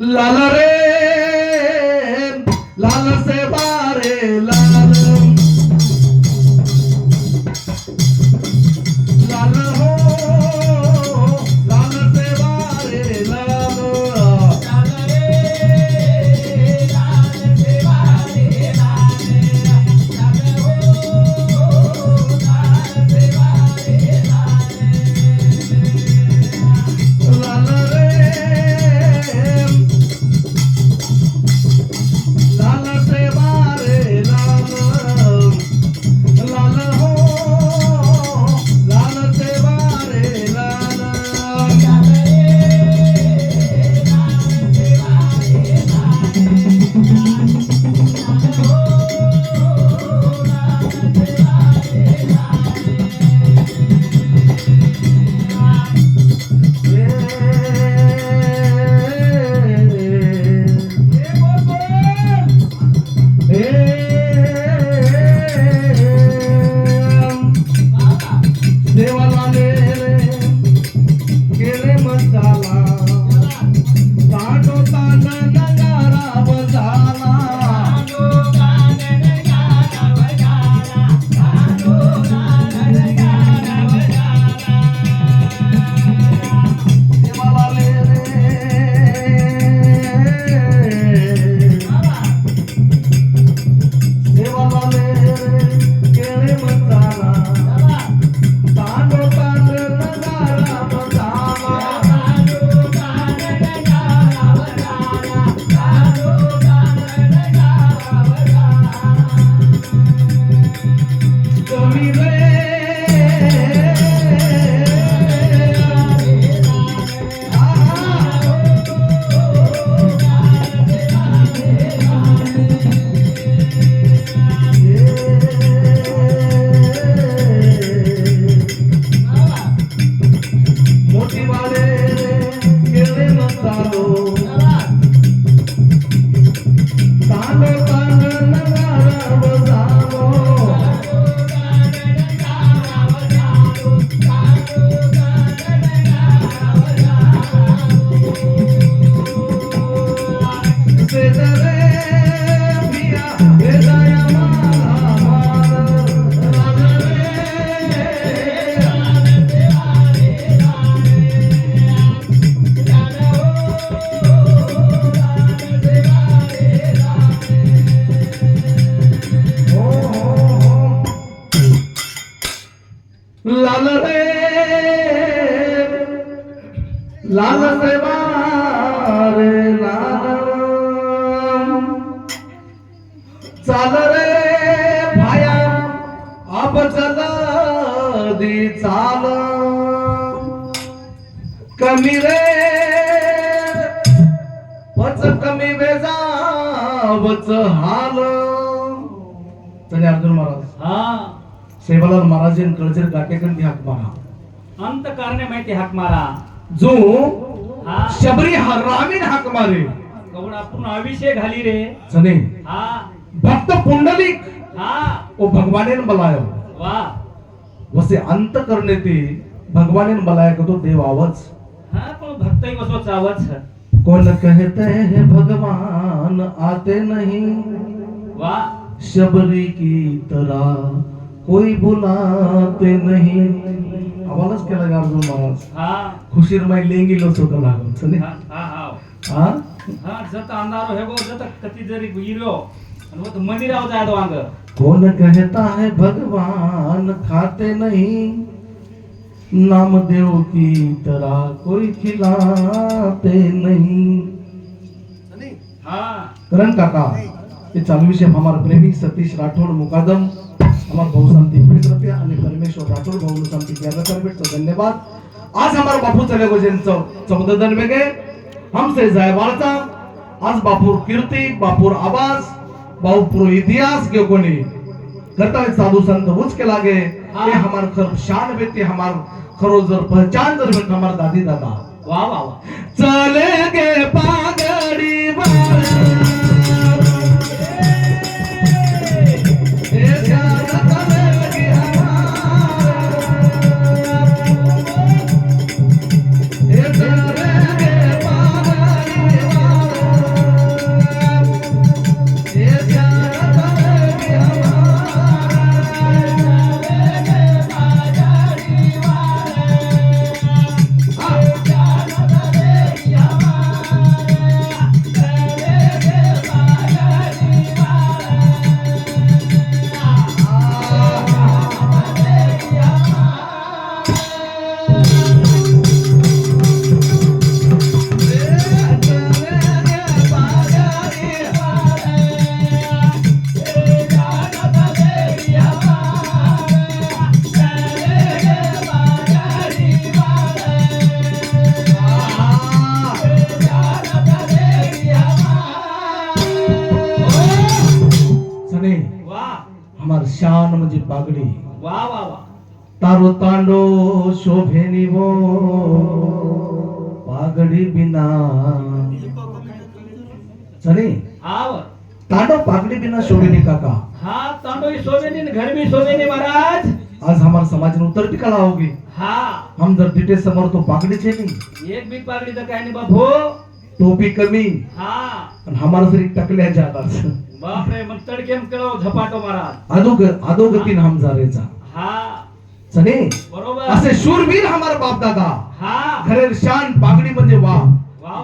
लाल रे लाल से बारे लाल रे लाल चाल रे भाया आप चल दी चाल. कमी रे वच कमी वेजा वच हाल. तरी अर्जुन महाराज. हा. सेवालाल महाराज कळचर गाटेकन हाक मारा. अंत कारणे माहिती हाक मारा. जो हा शबरी हरामीन हाक मारे. कवडा पूर्ण अभिषेक घाली रे. सने हा. भक्त पुंडलिक. हा. ओ भगवानेन बलायो वा. वसे अंत करणे ते भगवानेन बलाय तो देव आवाज. हा पण भक्तही बसव चावच कौन कहते हैं भगवान आते नहीं? वा. शबरी की तरह कोई बुलाते नहीं। आवाजच केला का अर्जुन महाराज. हा. खुशीर माई लेंगी लो सोका लागून सने हा हा हा. हा? हा जत अंधारो हे गो जत कती जरी इरो आणि वो तो जाय वांग. कौन कहता है भगवान खाते नहीं? नामदेव की तरह कोई खिलाते नहीं। हा. करण काका ये चालू विषय हमारा प्रेमी सतीश राठोड मुकादम। हमारा भाऊ शांति. प्रीत रुपया आणि परमेश्वर राठोड भाऊ शांति. ग्यारह कर भेटतो धन्यवाद. आज हमारा बापू चले गो चौदह दिन वेगे हमसे जायवारचा आज बापूर कीर्ती बापूर आवाज बापूर इतिहास के कोणी करता है साधु संत उच के लागे। ये हमार खर शान बेते हमार खरो जर पहचान जर भेट हमार दादी दादा। वा वा वा चले गे पागड़ी हमार शान म्हणजे पागडी वा वा वा. तारो तांडो शोभेनी वो पागडी बिना. चले? आव तांडो पागडी बिना शोभेनी काका. हा तांडोई सोबेनी न घर भी सोबेनी महाराज. आज हमारे समाज में उतर टिकला होगी. हा. हम जर तिथे समोर तो पागडी छे नहीं एक भी पागड़ी नाही बापू टोपी कमी. हा. हमारा जरी अधोगतीन हम जारेचा हा. चले? बरोबर. असे शूरवीर हमारा बाप दादा. हा. खरे शान पागडी म्हणजे वा.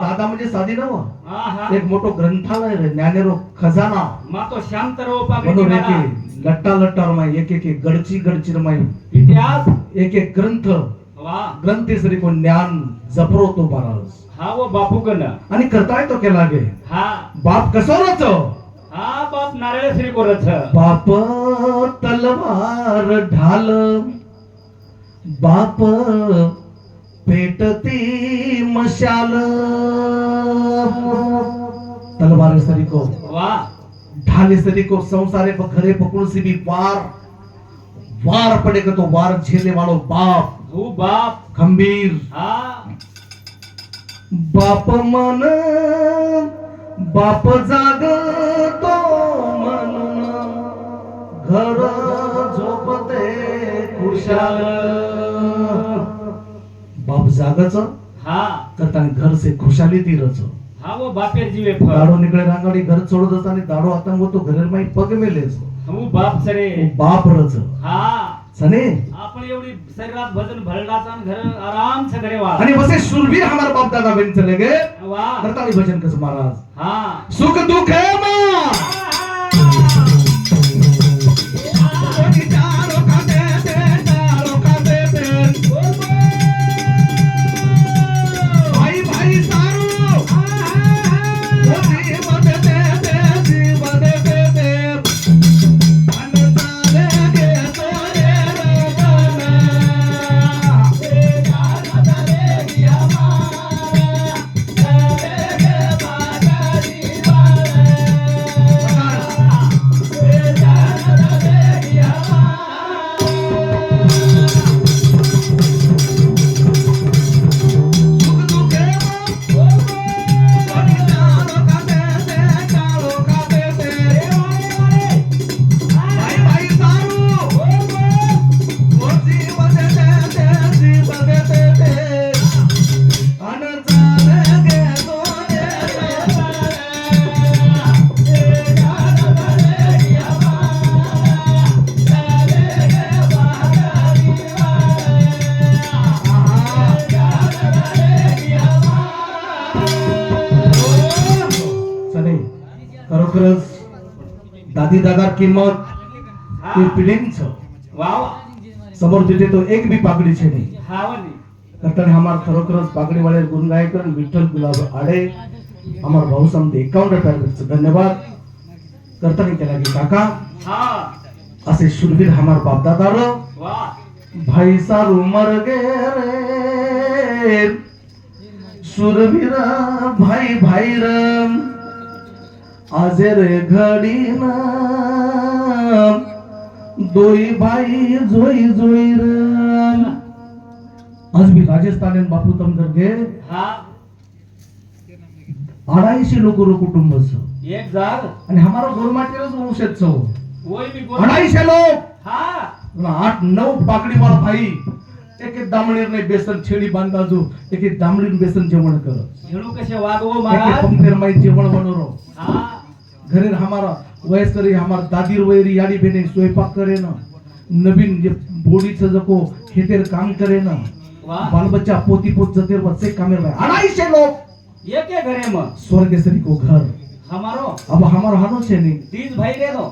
दादा म्हणजे साधी नव. एक मोठो ग्रंथालय रे ज्ञानेरो खजाना. मा तो शांत रहो पागड़ी लट्टा लट्टा रमाई एक एक गडची गडची रमाई इतिहास? एक एक ग्रंथ. वा. ग्रंथी सरी कोण ज्ञान जपरो तो महाराज हा वो बापू कन आणि करताय तो केला गे हा. बाप कसोरच हा बाप नारायण श्री कोरच बाप तलवार ढाल. बाप पेटती मशाल. तलवार सरी को वा. ढाले सरी को संसारे घरे पकड़ू सी भी वार. वार पड़ेगा तो वार झेलने वालों बाप. तू बाप. खंबीर. हा. बाप मन बाप जागतो म्हणून घर झोपते खुशाल. बाप जागच. हा. करताना घर से खुशाली तीरच हा वो बापेर जीवे फळ. दाडो निकळे रांगाडी घर सोडत असताना दाडो आतंग होतो घरेर माई पग मेलेच. तू बाप सरे बाप रच. हा. सने? आपण एवढी शरीरात भजन भरडाचा आणि घर आराम से घरे वा आणि वसे सुरवीर हमार बाप दादा बन चले गे वा. करताना भजन कस महाराज? हा. सुख दुख है मां. दादी दादा किंमत ते पिढींच वा वा समोर तिथे तो एक बी पागडी छे नाही करताना हमार खरोखरच वाले गुण गायकर विठ्ठल गुलाब आडे. हमार भाऊ समते एकावन्न रुपया धन्यवाद. करताना केला की काका. असे शुरवीर हमार बापदादार. वा. भाई सारू मर गे रे. सुरवीर भाई भाई रम आजे रे घडी दोई भाई जोई जोई रम आज भी राजस्थान बापू तमकर गे हा. अडाईशे लोक कुटुंब एक जाग आणि हमारा गोरमाटेरच वंशज मी गोर अडाईशे लोक. हा. आठ नऊ पाकडी वाला भाई. एक एक दामणीर नाही बेसन छेडी बांधा जो. एक एक दामणीर बेसन जेवण कर. कसे वागवो महाराज? पंक्तीर माई जेवण बनवरो हा. घरी हमारा वयस्करी हमारा दादीर वैरी याडी बेने स्वयंपाक करे ना नवीन जे बोडीचं जको खेतेर काम करे ना बाल बच्चा पोती पोत जतेर बच्चे कामेर भाई अडाईशे लोग एक एक घरे मग स्वर्गेश्वरी को घर. हमारो. अब हमारा हानो छे नहीं तीस भाई रे दो